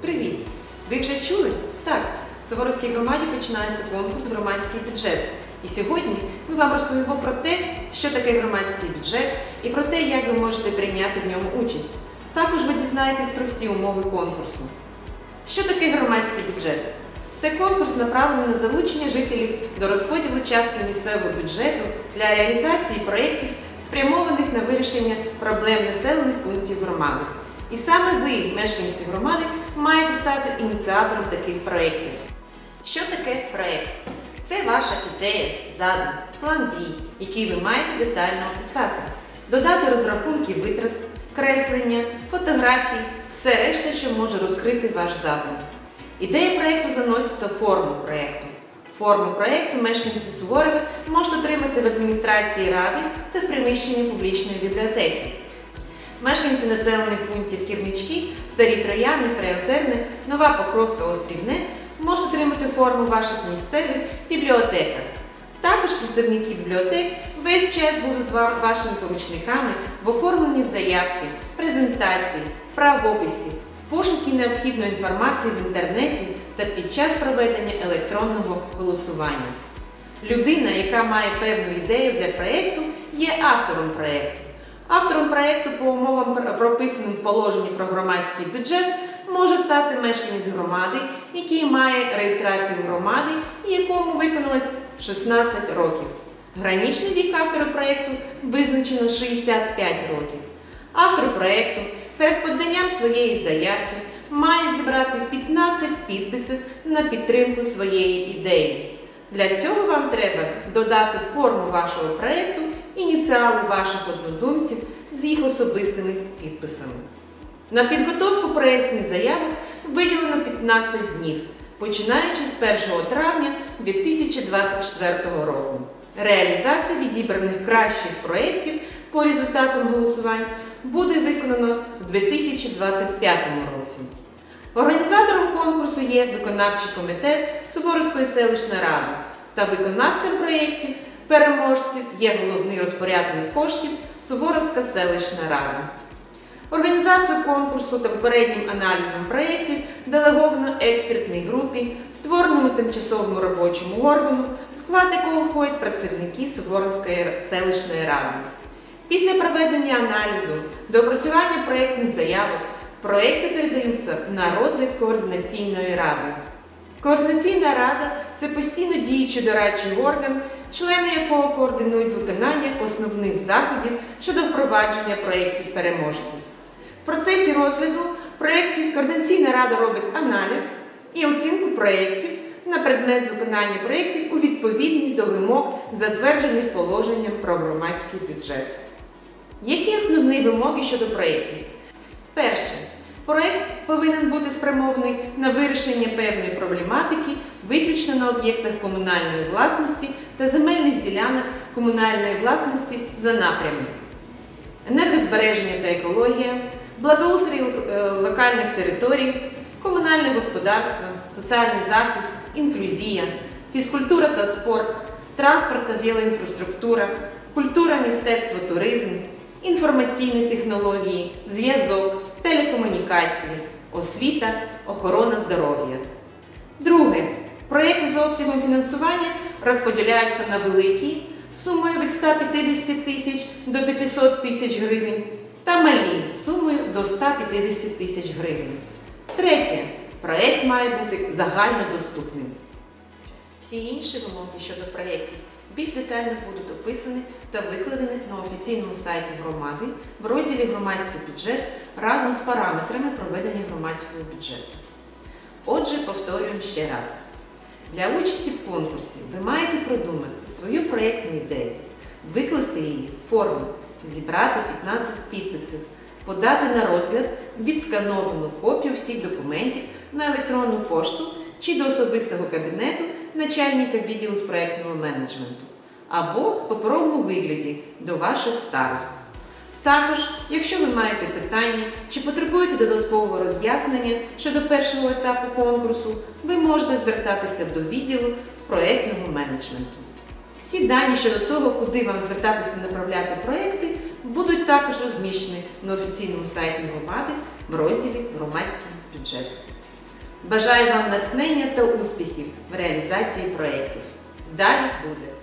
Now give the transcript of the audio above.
Привіт! Ви вже чули? Так, в Суворовській громаді починається конкурс громадський бюджет. І сьогодні ми вам розповімо про те, що таке громадський бюджет, і про те, як ви можете прийняти в ньому участь. Також ви дізнаєтесь про всі умови конкурсу. Що таке громадський бюджет? Це конкурс направлений на залучення жителів до розподілу частки місцевого бюджету для реалізації проєктів, спрямованих на вирішення проблем населених пунктів громади. І саме ви, мешканці громади, маєте стати ініціатором таких проєктів. Що таке проєкт? Це ваша ідея, задум, план дій, який ви маєте детально описати, додати розрахунки витрат, креслення, фотографії, все решта, що може розкрити ваш задум. Ідея проєкту заноситься в форму проєкту. Форму проєкту мешканці Суворова можуть отримати в адміністрації ради та в приміщенні публічної бібліотеки. Мешканці населених пунктів Кірнички, Старі Трояни, Приозерне, Нова Покровка, Острівне можуть отримати форму в ваших місцевих бібліотеках. Також працівники бібліотек весь час будуть вашими помічниками в оформленні заявки, презентації, правописі, пошуки необхідної інформації в інтернеті та під час проведення електронного голосування. Людина, яка має певну ідею для проєкту, є автором проєкту. Автором проєкту по умовам прописаним в положенні про громадський бюджет може стати мешканець громади, який має реєстрацію громади і якому виконалось 16 років. Граничний вік автора проєкту визначено 65 років. Автор проєкту перед поданням своєї заявки має зібрати 15 підписів на підтримку своєї ідеї. Для цього вам треба додати форму вашого проєкту ініціали ваших однодумців з їх особистими підписами. На підготовку проєктних заявок виділено 15 днів, починаючи з 1 травня 2024 року. Реалізація відібраних кращих проєктів по результатам голосувань буде виконано в 2025 році. Організатором конкурсу є виконавчий комітет Суворовської селищної ради та виконавцем проєктів переможців є головний розпорядник коштів Суворовська селищна рада. Організацію конкурсу та попереднім аналізом проєктів делеговано експертній групі, створеному тимчасовому робочому органу, склад якого входять працівники Суворовської селищної ради. Після проведення аналізу до опрацювання проєктних заявок проєкти передаються на розгляд координаційної ради. Координаційна рада це постійно діючий дорадчий орган, члени якого координують виконання основних заходів щодо впровадження проєктів переможців. В процесі розгляду проєктів Координаційна рада робить аналіз і оцінку проєктів на предмет виконання проєктів у відповідність до вимог, затверджених положенням про громадський бюджет. Які основні вимоги щодо проєктів? Перше. Проєкт повинен бути спрямований на вирішення певної проблематики виключно на об'єктах комунальної власності та земельних ділянок комунальної власності за напрямами енергозбереження та екологія, благоустрій е, локальних територій, комунальне господарство, соціальний захист, інклюзія, фізкультура та спорт, транспорт та велоінфраструктура, культура, мистецтво, туризм, інформаційні технології, зв'язок, телекомунікації, освіта, охорона здоров'я. Друге. Проєкти за обсягом фінансування розподіляються на великі сумою від 150 тисяч до 500 тисяч гривень та малі сумою до 150 тисяч гривень. Третє. Проєкт має бути загальнодоступним. Всі інші вимоги щодо проєктів більш детально будуть описані та викладені на офіційному сайті громади в розділі Громадський бюджет разом з параметрами проведення громадського бюджету. Отже, повторюємо ще раз. Для участі в конкурсі ви маєте продумати свою проєктну ідею, викласти її в форму, зібрати 15 підписів, подати на розгляд відскановану копію всіх документів на електронну пошту чи до особистого кабінету начальника відділу з проєктного менеджменту або в паперовому вигляді до ваших старост. Також, якщо ви маєте питання чи потребуєте додаткового роз'яснення щодо першого етапу конкурсу, ви можете звертатися до відділу з проєктного менеджменту. Всі дані щодо того, куди вам звертатися та направляти проєкти, будуть також розміщені на офіційному сайті громади в розділі Громадський бюджет. Бажаю вам натхнення та успіхів в реалізації проєктів. Далі буде.